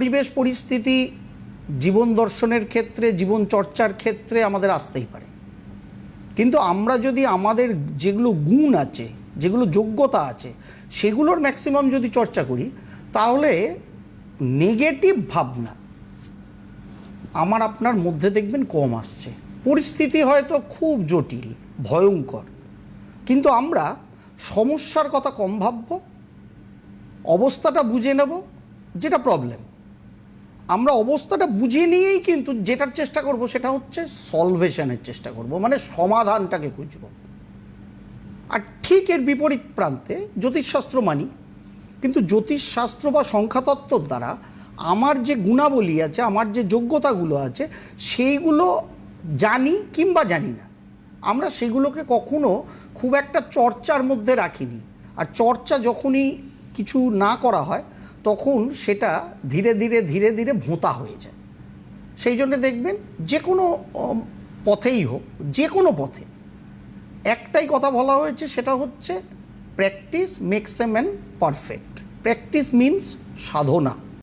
পরিবেশ, পরিস্থিতি, জীবন দর্শনের ক্ষেত্রে, জীবন চর্চার ক্ষেত্রে আমাদের আসতেই পারে। কিন্তু আমরা যদি আমাদের যেগুলো গুণ আছে, যেগুলো যোগ্যতা আছে, সেগুলোর ম্যাক্সিমাম যদি চর্চা করি, তাহলে নেগেটিভ ভাবনা আমার আপনার মধ্যে দেখবেন কম আসছে। পরিস্থিতি হয়তো খুব জটিল, ভয়ঙ্কর। কিন্তু আমরা সমস্যার কথা কম ভাববো, অবস্থাটা বুঝে নেব, যেটা প্রবলেম আমরা অবস্থাটা বুঝে নিয়েই কিন্তু যেটার চেষ্টা করব সেটা হচ্ছে সলভেশনের চেষ্টা করব মানে সমাধানটাকে খুঁজব। আর ঠিক এর বিপরীত প্রান্তে জ্যোতিষশাস্ত্র মানি, কিন্তু জ্যোতিষশাস্ত্র বা সংখ্যাতত্ত্বর দ্বারা আমার যে গুণাবলী আছে, আমার যে যোগ্যতাগুলো আছে, সেইগুলো জানি কিংবা জানি না। আমরা সেগুলোকে কখনো খুব একটা চর্চার মধ্যে রাখিনি। আর চর্চা যখনই কিছু না করা হয় তখন সেটা ধীরে ধীরে ধীরে ধীরে ভোঁতা হয়ে যায়। সেই জন্য দেখবেন যে কোনো পথেই হোক, যে কোনো পথে একটাই কথা বলা হয়েছে, সেটা হচ্ছে practice makes a man perfect practice means Sadhana.